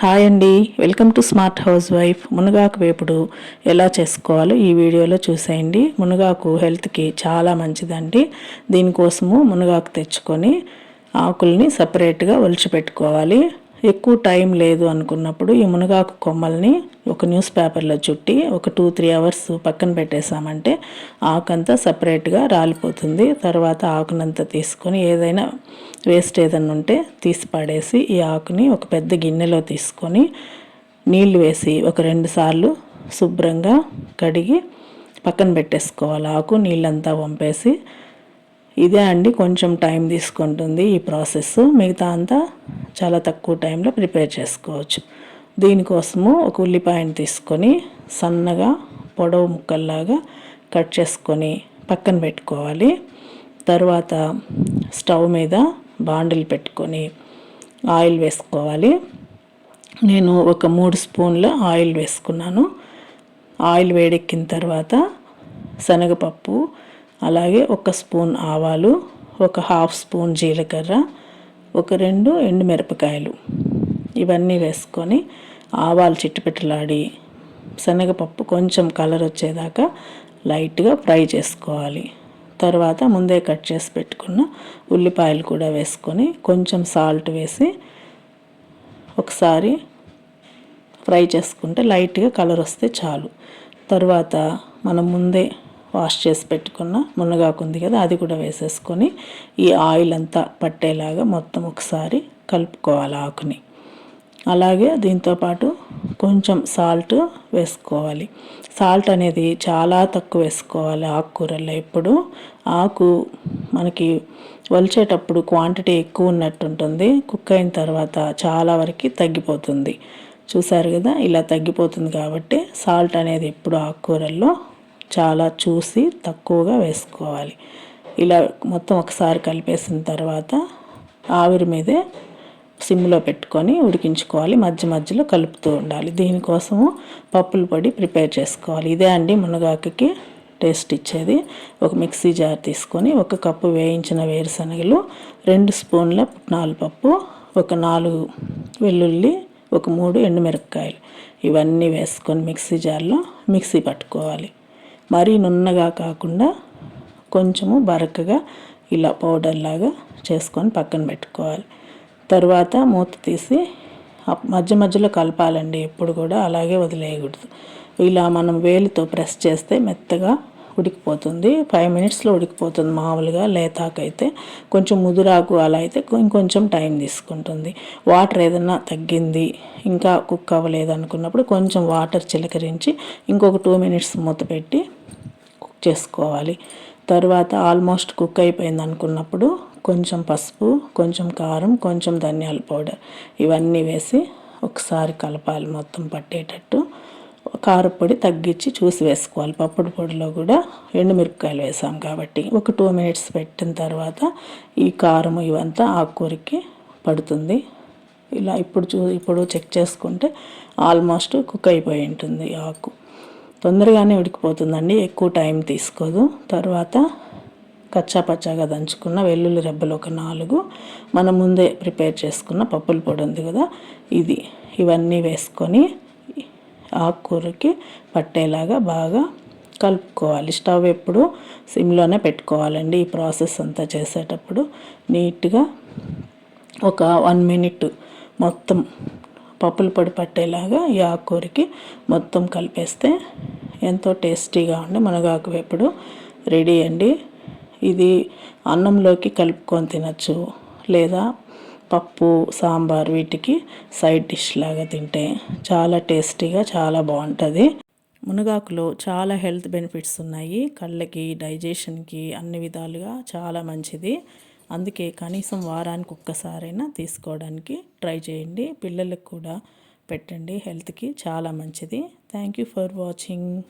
Hi అండి. Welcome to smart housewife. మునగాకు వేపుడు ఎలా చేసుకోవాలో ఈ వీడియోలో చూసేయండి. మునగాకు హెల్త్కి చాలా మంచిదండి. దీనికోసము మునగాకు తెచ్చుకొని ఆకుల్ని సపరేట్గా ఒలిచిపెట్టుకోవాలి. ఎక్కువ టైం లేదు అనుకున్నప్పుడు ఈ మునగాకు కొమ్మల్ని ఒక న్యూస్ పేపర్లో చుట్టి ఒక టూ త్రీ అవర్స్ పక్కన పెట్టేశామంటే ఆకంతా సపరేట్గా రాలిపోతుంది. తర్వాత ఆకునంతా తీసుకొని ఏదైనా వేస్ట్ ఏదన్నా ఉంటే తీసి పడేసి ఈ ఆకుని ఒక పెద్ద గిన్నెలో తీసుకొని నీళ్ళు వేసి ఒక రెండు సార్లు శుభ్రంగా కడిగి పక్కన పెట్టేసుకోవాలి. ఆకు నీళ్ళంతా వంపేసి ఇదే అండి కొంచెం టైం తీసుకుంటుంది ఈ ప్రాసెస్. మిగతా అంతా చాలా తక్కువ టైంలో ప్రిపేర్ చేసుకోవచ్చు. దీనికోసము ఒక ఉల్లిపాయను తీసుకొని సన్నగా పొడవు ముక్కల్లాగా కట్ చేసుకొని పక్కన పెట్టుకోవాలి. తర్వాత స్టవ్ మీద బాండిల్ పెట్టుకొని ఆయిల్ వేసుకోవాలి. నేను ఒక మూడు స్పూన్ల ఆయిల్ వేసుకున్నాను. ఆయిల్ వేడెక్కిన తర్వాత శనగపప్పు అలాగే ఒక స్పూన్ ఆవాలు ఒక హాఫ్ స్పూన్ జీలకర్ర ఒక రెండు ఎండుమిరపకాయలు. ఇవన్నీ వేసుకొని ఆవాలు చిట్టుపెట్టలాడి శనగపప్పు కొంచెం కలర్ వచ్చేదాకా లైట్గా ఫ్రై చేసుకోవాలి. తర్వాత ముందే కట్ చేసి పెట్టుకున్న ఉల్లిపాయలు కూడా వేసుకొని కొంచెం సాల్ట్ వేసి ఒకసారి ఫ్రై చేసుకుంటే లైట్గా కలర్ వస్తే చాలు. తర్వాత మనం ముందే వాష్ చేసి పెట్టుకున్న మునగాకు ఉంది కదా అది కూడా వేసేసుకొని ఈ ఆయిల్ అంతా పట్టేలాగా మొత్తం ఒకసారి కలుపుకోవాలి ఆకుని. అలాగే దీంతోపాటు కొంచెం సాల్ట్ వేసుకోవాలి. సాల్ట్ అనేది చాలా తక్కువ వేసుకోవాలి ఆకుకూరల్లో. ఎప్పుడు ఆకు మనకి వలిచేటప్పుడు క్వాంటిటీ ఎక్కువ ఉన్నట్టు ఉంటుంది. కుక్ అయిన తర్వాత చాలా వరకు తగ్గిపోతుంది. చూసారు కదా? ఇలా తగ్గిపోతుంది కాబట్టి సాల్ట్ అనేది ఎప్పుడు ఆకుకూరల్లో చాలా చూసి తక్కువగా వేసుకోవాలి. ఇలా మొత్తం ఒకసారి కలిపేసిన తర్వాత ఆవిరి మీదే సిమ్లో పెట్టుకొని ఉడికించుకోవాలి. మధ్య మధ్యలో కలుపుతూ ఉండాలి. దీనికోసము పప్పుల పొడి ప్రిపేర్ చేసుకోవాలి. ఇదే అండి మునగాకుకి టేస్ట్ ఇచ్చేది. ఒక మిక్సీ జార్ తీసుకొని ఒక కప్పు వేయించిన వేరుశనగలు రెండు స్పూన్ల పుట్నాల పప్పు ఒక నాలుగు వెల్లుల్లి ఒక మూడు ఎండుమిరపకాయలు. ఇవన్నీ వేసుకొని మిక్సీ జార్లో మిక్సీ పట్టుకోవాలి. మరీ నున్నగా కాకుండా కొంచెము బరకగా ఇలా పౌడర్ లాగా చేసుకొని పక్కన పెట్టుకోవాలి. తర్వాత మూత తీసి మధ్య మధ్యలో కలపాలండి. ఎప్పుడు కూడా అలాగే వదిలేయకూడదు. ఇలా మనం వేలితో ప్రెస్ చేస్తే మెత్తగా ఉడికిపోతుంది. ఫైవ్ మినిట్స్లో ఉడికిపోతుంది మామూలుగా లేతాకైతే. కొంచెం ముదురాకు అలా అయితే ఇంకొంచెం టైం తీసుకుంటుంది. వాటర్ ఏదన్నా తగ్గింది ఇంకా కుక్ అవ్వలేదు అనుకున్నప్పుడు కొంచెం వాటర్ చిలకరించి ఇంకొక టూ మినిట్స్ మూత పెట్టి కుక్ చేసుకోవాలి. తర్వాత ఆల్మోస్ట్ కుక్ అయిపోయింది అనుకున్నప్పుడు కొంచెం పసుపు కొంచెం కారం కొంచెం ధనియాల పౌడర్ ఇవన్నీ వేసి ఒకసారి కలపాలి మొత్తం పట్టేటట్టు. కారపొడి తగ్గించి చూసి వేసుకోవాలి. పప్పుడు పొడిలో కూడా ఎండుమిరపకాయలు వేసాం కాబట్టి ఒక టూ మినిట్స్ పెట్టిన తర్వాత ఈ కారం ఇవంతా ఆకుకూరకి పడుతుంది. ఇలా ఇప్పుడు చూ ఇప్పుడు చెక్ చేసుకుంటే ఆల్మోస్ట్ కుక్ అయిపోయి ఉంటుంది ఆకు. తొందరగానే ఉడికిపోతుందండి. ఎక్కువ టైం తీసుకోదు. తర్వాత కచ్చా పచ్చాగా దంచుకున్న వెల్లుల్లి రెబ్బలు ఒక నాలుగు. మనం ముందే ప్రిపేర్ చేసుకున్న పప్పుల పొడి ఉంది కదా ఇది. ఇవన్నీ వేసుకొని ఆకుకూరకి పట్టేలాగా బాగా కలుపుకోవాలి. స్టవ్ ఎప్పుడు సిమ్లోనే పెట్టుకోవాలండి ఈ ప్రాసెస్ అంతా చేసేటప్పుడు. నీట్గా ఒక వన్ మినిట్ మొత్తం పప్పుల పొడి పట్టేలాగా ఈ ఆకుకూరకి మొత్తం కలిపేస్తే ఎంతో టేస్టీగా ఉండే మునగాకు వేపుడు రెడీ అండి. ఇది అన్నంలోకి కలుపుకొని తినచ్చు. లేదా పప్పు సాంబార్ వీటికి సైడ్ డిష్ లాగా తింటే చాలా టేస్టీగా చాలా బాగుంటుంది. మునగాకులో చాలా హెల్త్ బెనిఫిట్స్ ఉన్నాయి. కళ్ళకి డైజెషన్కి అన్ని విధాలుగా చాలా మంచిది. అందుకే కనీసం వారానికి ఒక్కసారైనా తీసుకోవడానికి ట్రై చేయండి. పిల్లలకు కూడా పెట్టండి. హెల్త్కి చాలా మంచిది. Thank you for watching.